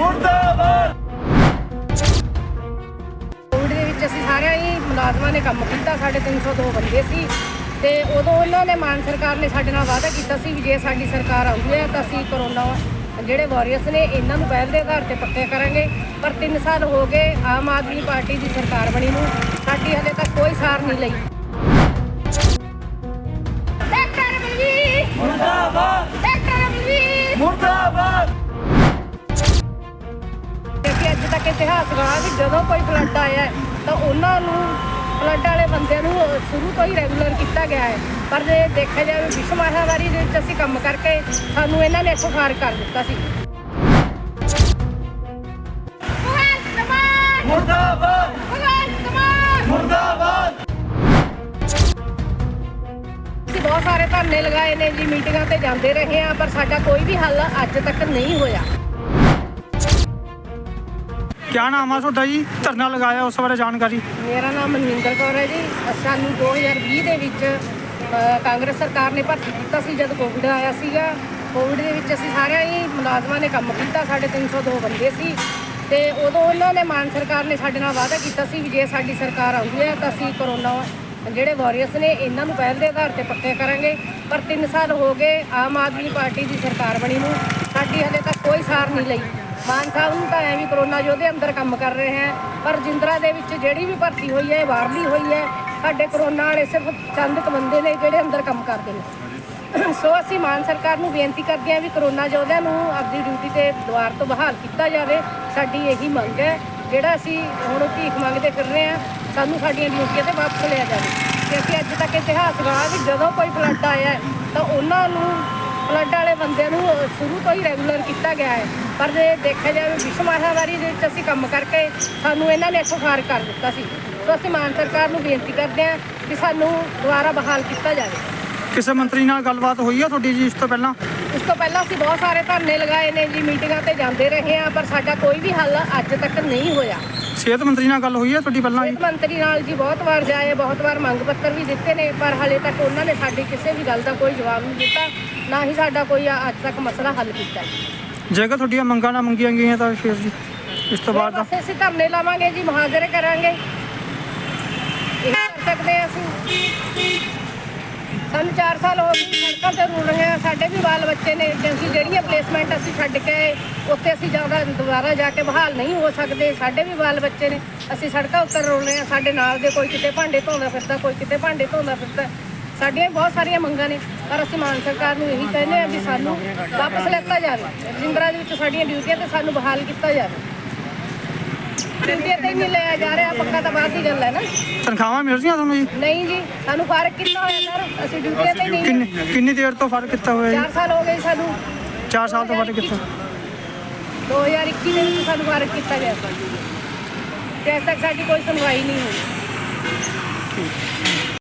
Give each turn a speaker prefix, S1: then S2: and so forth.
S1: ਮੁਰਦਾਬਾਦ!
S2: ਕੋਵਿਡ ਦੇ ਵਿੱਚ ਅਸੀਂ ਸਾਰਿਆਂ ਹੀ ਮੁਲਾਜ਼ਮਾਂ ਨੇ ਕੰਮ ਕੀਤਾ, ਸਾਡੇ 302 ਬੰਦੇ ਸੀ। ਤੇ ਉਦੋਂ ਉਹਨਾਂ ਨੇ ਮਾਨ ਸਰਕਾਰ ਨੇ ਸਾਡੇ ਨਾਲ ਵਾਅਦਾ ਕੀਤਾ ਸੀ ਵੀ ਜੇ ਸਾਡੀ ਸਰਕਾਰ ਆਉਂਦੀ ਹੈ ਤਾਂ ਅਸੀਂ ਕਰੋਨਾ ਜਿਹੜੇ ਵਾਰੀਅਰਸ ਨੇ ਇਹਨਾਂ ਨੂੰ ਪਹਿਲ ਦੇ ਆਧਾਰ ਤੇ ਪੱਕੇ ਕਰਾਂਗੇ। ਪਰ 3 ਸਾਲ ਹੋ ਗਏ, ਆਮ ਆਦਮੀ ਪਾਰਟੀ ਦੀ ਸਰਕਾਰ ਬਣੀ ਨੂੰ, ਸਾਡੀ ਹਲੇ ਤੱਕ ਕੋਈ ਸਾਰ ਨਹੀਂ ਲਈ। ਅੱਜ ਤੱਕ ਇਤਿਹਾਸ ਰਹਾ ਵੀ ਜਦੋਂ ਕੋਈ ਫਲੱਡ ਆਇਆ ਹੈ, ਤਾਂ ਉਹਨਾਂ ਨੂੰ ਫਲੱਡ ਵਾਲੇ ਬੰਦਿਆਂ ਨੂੰ ਸ਼ੁਰੂ ਤੋਂ ਹੀ ਰੈਗੂਲਰ ਕੀਤਾ ਗਿਆ ਹੈ। ਪਰ ਜੇ ਦੇਖਿਆ ਜਾਵੇ ਵਿਸ਼ਵ ਮਹਾਮਾਰੀ ਦੇ ਵਿੱਚ ਅਸੀਂ ਕੰਮ ਕਰਕੇ ਸਾਨੂੰ ਇਹਨਾਂ ਨੇ ਇੱਥੋਂ ਖਾਰਜ ਕਰ ਦਿੱਤਾ ਸੀ।
S1: ਮੁਰਦਾਬਾਦ! ਮੁਰਦਾਬਾਦ!
S2: ਅਸੀਂ ਬਹੁਤ ਸਾਰੇ ਧਰਨੇ ਲਗਾਏ ਨੇ ਜੀ ਮੀਟਿੰਗਾਂ ਤੇ ਜਾਂਦੇ ਰਹੇ ਆ ਪਰ ਸਾਡਾ ਕੋਈ ਵੀ ਹੱਲ ਅੱਜ ਤੱਕ ਨਹੀਂ ਹੋਇਆ।
S3: ਕਿਆ ਨਾਮ ਆ ਤੁਹਾਡਾ ਜੀ? ਧਰਨਾ ਲਗਾਇਆ ਉਸ ਬਾਰੇ ਜਾਣਕਾਰੀ।
S2: ਮੇਰਾ ਨਾਮ ਮਨਿੰਦਰ ਕੌਰ ਹੈ ਜੀ। ਸਾਨੂੰ 2020 ਦੇ ਵਿੱਚ ਅ, ਕਾਂਗਰਸ ਸਰਕਾਰ ਨੇ ਭਰਤੀ ਕੀਤਾ ਸੀ ਜਦ ਕੋਵਿਡ ਆਇਆ ਸੀਗਾ। ਕੋਵਿਡ ਦੇ ਵਿੱਚ ਅਸੀਂ ਸਾਰਿਆਂ ਹੀ ਮੁਲਾਜ਼ਮਾਂ ਨੇ ਕੰਮ ਕੀਤਾ ਸਾਡੇ 302 ਬੰਦੇ ਸੀ। ਤੇ ਉਦੋਂ ਉਹਨਾਂ ਨੇ ਮਾਨ ਸਰਕਾਰ ਨੇ ਸਾਡੇ ਨਾਲ ਵਾਅਦਾ ਕੀਤਾ ਸੀ ਵੀ ਜੇ ਸਾਡੀ ਸਰਕਾਰ ਆਉਂਦੀ ਹੈ ਤਾਂ ਅਸੀਂ ਕਰੋਨਾ ਜਿਹੜੇ ਵਾਰੀਅਰਸ ਨੇ ਇਹਨਾਂ ਨੂੰ ਪਹਿਲ ਦੇ ਆਧਾਰ ਤੇ ਪੱਕੇ ਕਰਾਂਗੇ। ਪਰ 3 ਸਾਲ ਹੋ ਗਏ ਆਮ ਆਦਮੀ ਪਾਰਟੀ ਦੀ ਸਰਕਾਰ ਬਣੀ ਨੂੰ। ਸਾਡੀ ਹਲੇ ਤੱਕ ਕੋਈ ਸਾਰ ਨਹੀਂ ਲਈ। ਮਾਨ ਸਾਹਿਬ ਨੂੰ ਤਾਂ ਐ ਵੀ ਕਰੋਨਾ ਯੋਧੇ ਅੰਦਰ ਕੰਮ ਕਰ ਰਹੇ ਹੈ, ਪਰ ਜਿੰਦਰਾ ਦੇ ਵਿੱਚ ਜਿਹੜੀ ਵੀ ਭਰਤੀ ਹੋਈ ਹੈ, ਇਹ ਬਾਹਰਲੀ ਹੋਈ ਹੈ, ਸਾਡੇ ਕਰੋਨਾ ਵਾਲੇ ਸਿਰਫ ਚੰਦ ਕੁ ਬੰਦੇ ਨੇ ਜਿਹੜੇ ਅੰਦਰ ਕੰਮ ਕਰਦੇ ਨੇ। ਸੋ ਅਸੀਂ ਮਾਨ ਸਰਕਾਰ ਨੂੰ ਬੇਨਤੀ ਕਰਦੇ ਹਾਂ ਵੀ ਕਰੋਨਾ ਯੋਧਿਆਂ ਨੂੰ ਆਪਣੀ ਡਿਊਟੀ ਤੇ ਦੁਆਰ ਤੋਂ ਬਹਾਲ ਕੀਤਾ ਜਾਵੇ। ਸਾਡੀ ਇਹੀ ਮੰਗ ਹੈ, ਜਿਹੜਾ ਅਸੀਂ ਹੁਣ ਭੀਖ ਮੰਗਦੇ ਫਿਰ ਰਹੇ ਹਾਂ, ਸਾਨੂੰ ਸਾਡੀਆਂ ਡਿਊਟੀਆਂ ਤੇ ਵਾਪਸ ਲਿਆ ਜਾਵੇ। ਕਿਉਂਕਿ ਅੱਜ ਤੱਕ ਇਤਿਹਾਸ ਰਹਾ ਵੀ ਜਦੋਂ ਕੋਈ ਫਲੱਡ ਆਇਆ ਤਾਂ ਉਹਨਾਂ ਨੂੰ ਫਲੱਡ ਵਾਲੇ ਬੰਦਿਆਂ ਨੂੰ ਸ਼ੁਰੂ ਤੋਂ ਹੀ ਰੈਗੂਲਰ ਕੀਤਾ ਗਿਆ ਹੈ। ਪਰ ਜੇ ਦੇਖਿਆ ਜਾਵੇ ਵਿਸ਼ਵ ਮਹਾਮਾਰੀ ਦੇ ਵਿੱਚ ਅਸੀਂ ਕੰਮ ਕਰਕੇ ਸਾਨੂੰ ਇਹਨਾਂ ਨੇ ਇੱਥੋਂ ਕਰ ਦਿੱਤਾ ਸੀ। ਸੋ ਅਸੀਂ ਮਾਨ ਸਰਕਾਰ ਨੂੰ ਬੇਨਤੀ ਕਰਦੇ ਹਾਂ ਕਿ ਸਾਨੂੰ ਦੁਬਾਰਾ ਬਹਾਲ ਕੀਤਾ ਜਾਵੇ।
S3: ਕਿਸੇ ਮੰਤਰੀ ਨਾਲ ਗੱਲਬਾਤ ਹੋਈ ਆ ਤੁਹਾਡੀ ਜੀ ਇਸ ਤੋਂ ਪਹਿਲਾਂ?
S2: ਉਸ ਤੋਂ ਪਹਿਲਾਂ ਅਸੀਂ ਬਹੁਤ ਸਾਰੇ ਧਰਨੇ ਲਗਾਏ ਨੇ ਜੀ ਮੀਟਿੰਗਾਂ ਤੇ ਜਾਂਦੇ ਰਹੇ ਹਾਂ ਪਰ ਸਾਡਾ ਕੋਈ ਵੀ ਹੱਲ ਅੱਜ ਤੱਕ ਨਹੀਂ ਹੋਇਆ।
S3: ਸਿਹਤ ਮੰਤਰੀ ਨਾਲ ਗੱਲ ਹੋਈ ਆ ਤੁਹਾਡੀ ਪਹਿਲਾਂ
S2: ਸਿਹਤ ਮੰਤਰੀ ਨਾਲ ਜੀ ਬਹੁਤ ਵਾਰ ਜਾਏ ਬਹੁਤ ਵਾਰ ਮੰਗ ਪੱਤਰ ਵੀ ਦਿੱਤੇ ਨੇ ਪਰ ਹਲੇ ਤੱਕ ਉਹਨਾਂ ਨੇ ਸਾਡੀ ਕਿਸੇ ਵੀ ਗੱਲ ਦਾ ਕੋਈ ਜਵਾਬ ਨਹੀਂ ਦਿੱਤਾ ਨਾ ਹੀ ਸਾਡਾ ਕੋਈ ਅੱਜ ਤੱਕ ਮਸਲਾ ਹੱਲ ਕੀਤਾ
S3: ਜੇਕਰ ਤੁਹਾਡੀਆਂ ਮੰਗਾਂ ਨਾ ਮੰਗੀਆਂ ਗਈਆਂ ਤਾਂ ਫਿਰ ਜੀ ਇਸ ਤੋਂ ਬਾਅਦ
S2: ਬਸ ਅਸੀਂ ਧਰਨੇ ਲਾਵਾਂਗੇ ਜੀ ਮੁਹਾਜ਼ਰੇ ਕਰਾਂਗੇ। ਇਹ ਕਰ ਸਕਦੇ ਹਾਂ ਅਸੀਂ। ਸਾਨੂੰ 4 ਸਾਲ ਹੋ ਗਏ ਸੜਕਾਂ ਤੇ ਰੁਲ ਰਹੇ ਆ। ਸਾਡੇ ਵੀ ਬਾਲ ਬੱਚੇ ਨੇ ਜੇ ਅਸੀਂ ਜਿਹੜੀਆਂ ਪਲੇਸਮੈਂਟ ਅਸੀਂ ਛੱਡ ਕੇ ਆਏ, ਉੱਥੇ ਅਸੀਂ ਜ਼ਿਆਦਾ ਦੁਬਾਰਾ ਜਾ ਕੇ ਬਹਾਲ ਨਹੀਂ ਹੋ ਸਕਦੇ। ਸਾਡੇ ਵੀ ਬਾਲ ਬੱਚੇ ਨੇ ਅਸੀਂ ਸੜਕਾਂ ਉੱਤੇ ਰੁਲ ਰਹੇ ਆ। ਸਾਡੇ ਨਾਲ ਦੇ ਕੋਈ ਕਿਤੇ ਭਾਂਡੇ ਧੋਂਦਾ ਫਿਰਦਾ ਕੋਈ ਕਿਤੇ ਭਾਂਡੇ ਧੋਂਦਾ ਫਿਰਦਾ। ਸਾਡੀਆਂ ਵੀ ਬਹੁਤ ਸਾਰੀਆਂ ਮੰਗਾਂ ਨੇ ਪਰ ਅਸੀਂ ਮਾਨ ਸਰਕਾਰ ਨੂੰ ਇਹੀ ਕਹਿੰਦੇ ਆ ਵੀ ਸਾਨੂੰ ਵਾਪਸ ਲੈਤਾ ਜਾਵੇ। ਰਜਿੰਦਰਾ ਦੇ ਵਿੱਚ ਸਾਡੀਆਂ ਡਿਊਟੀਆਂ ਤੇ ਸਾਨੂੰ ਬਹਾਲ ਕੀਤਾ ਜਾਵੇ। ਡਿਊਟੀਆਂ ਤੇ ਨਹੀਂ ਲਿਆ ਜਾ ਰਿਹਾ ਪੱਕਾ ਤਾਂ ਬਾਅਦ ਦੀ ਗੱਲ ਹੈ ਨਾ।
S3: ਤਨਖਾਹਾਂ ਮਿਲ ਰਹੀਆਂ ਤੁਹਾਨੂੰ ਜੀ?
S2: ਨਹੀਂ ਜੀ ਸਾਨੂੰ ਫ਼ਰਕ ਕਿੰਨਾ ਹੋਇਆ ਸਰ? ਅਸੀਂ ਡਿਊਟੀਆਂ ਤੇ ਨਹੀਂ
S3: ਕਿੰਨੀ ਕਿੰਨੀ ਦੇਰ ਤੋਂ ਫ਼ਰਕ ਕੀਤਾ ਹੋਇਆ ਜੀ?
S2: 4 ਸਾਲ ਹੋ ਗਏ ਸਾਨੂੰ।
S3: 4 ਸਾਲ ਤੋਂ ਫ਼ਰਕ ਕੀਤਾ।
S2: 2021 ਦੇ ਵਿੱਚ ਸਾਨੂੰ ਫ਼ਰਕ ਕੀਤਾ ਗਿਆ ਸੀ ਤੇ ਅੱਜ ਤੱਕ ਸਾਡੀ ਕੋਈ ਸੁਣਵਾਈ ਨਹੀਂ ਹੋਈ।